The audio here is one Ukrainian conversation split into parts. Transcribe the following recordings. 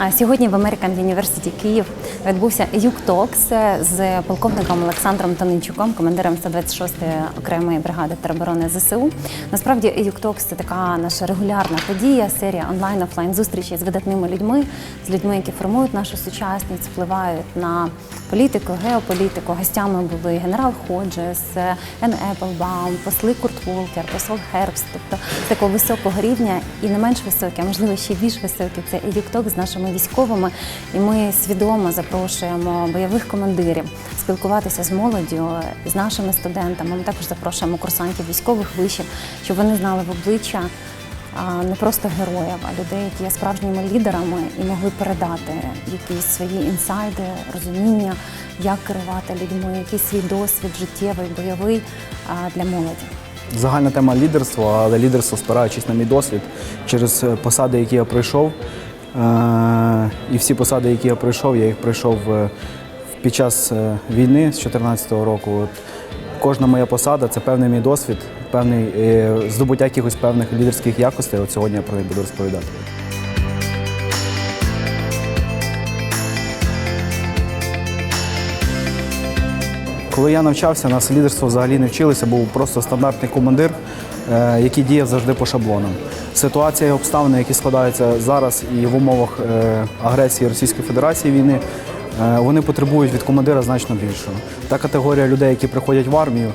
А Сьогодні в American University Київ відбувся ЮКТОКС з полковником Олександром Тоничуком, командиром 126-ї окремої бригади тероборони ЗСУ. Насправді ЮКТОКС це така наша регулярна подія, серія онлайн офлайн зустрічей з видатними людьми, з людьми, які формують нашу сучасність, впливають на політику, геополітику. Гостями були генерал Ходжес, Ен Еплбаум, посли Курт Волкер, посол Хербст, тобто такого високого рівня і не менш високий, а можливо ще більш високий. Це ЮКТОК з нашими військовими. І ми свідомо запрошуємо бойових командирів спілкуватися з молоддю, з нашими студентами. Ми також запрошуємо курсантів військових вишів, щоб вони знали в обличчя не просто героїв, а людей, які є справжніми лідерами і могли передати якісь свої інсайди, розуміння, як керувати людьми, якийсь свій досвід життєвий, бойовий для молоді. Загальна тема лідерства, але лідерство спираючись на мій досвід через е, посади, які я пройшов. Е, І всі посади, які я пройшов, я їх пройшов е, під час е, війни з 2014 року. От Кожна моя посада це певний мій досвід, певний здобуття якихось певних лідерських якостей. От сьогодні я про них буду розповідати. Коли я навчався, нас лідерство взагалі не вчилися, був просто стандартний командир, який діяв завжди по шаблонам. Ситуація і обставини, які складаються зараз і в умовах е, агресії Російської Федерації війни, е, вони потребують від командира значно більшого. Та категорія людей, які приходять в армію,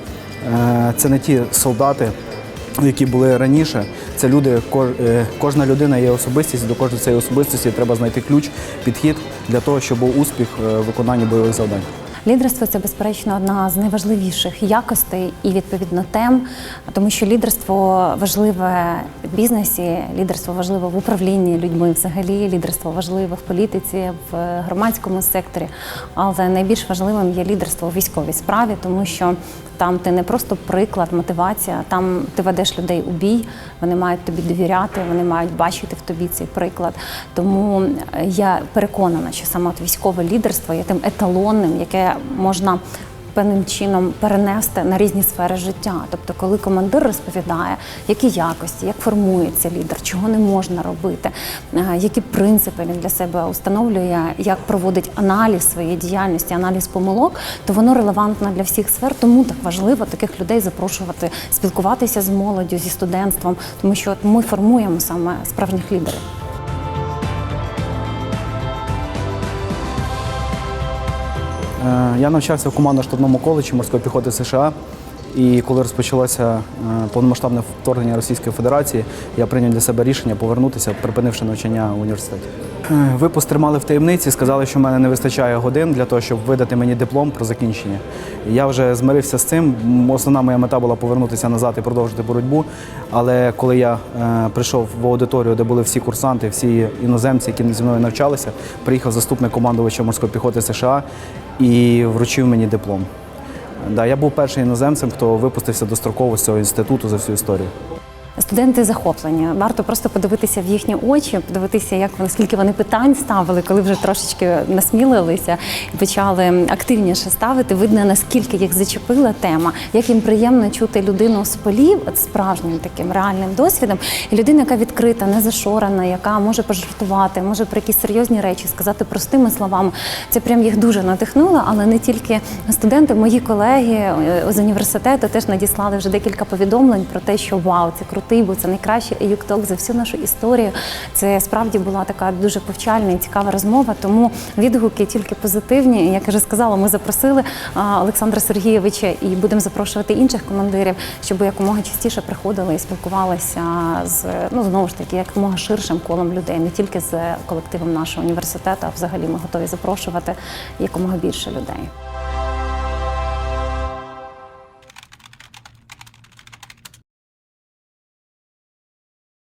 е, це не ті солдати, які були раніше. Це люди, кожна людина є особистість, до кожної цієї особистості треба знайти ключ, підхід для того, щоб був успіх в виконанні бойових завдань. Лідерство це безперечно одна з найважливіших якостей і відповідно тем, тому що лідерство важливе в бізнесі, лідерство важливе в управлінні людьми, взагалі лідерство важливе в політиці, в громадському секторі. Але найбільш важливим є лідерство у військовій справі, тому що там ти не просто приклад, мотивація, там ти ведеш людей у бій, вони мають тобі довіряти, вони мають бачити в тобі цей приклад. Тому я переконана, що саме от військове лідерство є тим еталонним, яке можна певним чином перенести на різні сфери життя. Тобто, коли командир розповідає, які якості, як формується лідер, чого не можна робити, е, які принципи він для себе установлює, як проводить аналіз своєї діяльності, аналіз помилок, то воно релевантно для всіх сфер. Тому так важливо таких людей запрошувати, спілкуватися з молоддю, зі студентством, тому що ми формуємо саме справжніх лідерів. Я навчався в командно-штабному коледжі морської піхоти США. І коли розпочалося е, повномасштабне вторгнення Російської Федерації, я прийняв для себе рішення повернутися, припинивши навчання в університеті. Е, Випуск тримали в таємниці, сказали, що в мене не вистачає годин для того, щоб видати мені диплом про закінчення. Я вже змирився з цим. Основна моя мета була повернутися назад і продовжити боротьбу. Але коли я е, прийшов в аудиторію, де були всі курсанти, всі іноземці, які зі мною навчалися, приїхав заступник командувача морської піхоти США і вручив мені диплом. Да, я був першим іноземцем, хто випустився достроково з цього інституту за всю історію. Студенти захоплені. Варто просто подивитися в їхні очі, подивитися, як вони скільки вони питань ставили, коли вже трошечки насмілилися і почали активніше ставити. Видно, наскільки їх зачепила тема, як їм приємно чути людину з полів справжнім таким реальним досвідом. І людина, яка відкрита, не зашорена, яка може пожартувати, може про якісь серйозні речі сказати простими словами. Це прям їх дуже надихнуло, але не тільки студенти, мої колеги е, з університету теж надіслали вже декілька повідомлень про те, що вау, це крутий, бо це найкращий ЕЮКТОК за всю нашу історію. Це справді була така дуже повчальна і цікава розмова. Тому відгуки тільки позитивні. Як я вже сказала, ми запросили Олександра Сергійовича і будемо запрошувати інших командирів, щоб якомога частіше приходили і спілкувалися з ну знову ж таки якомога ширшим колом людей, не тільки з колективом нашого університету, а взагалі ми готові запрошувати якомога більше людей.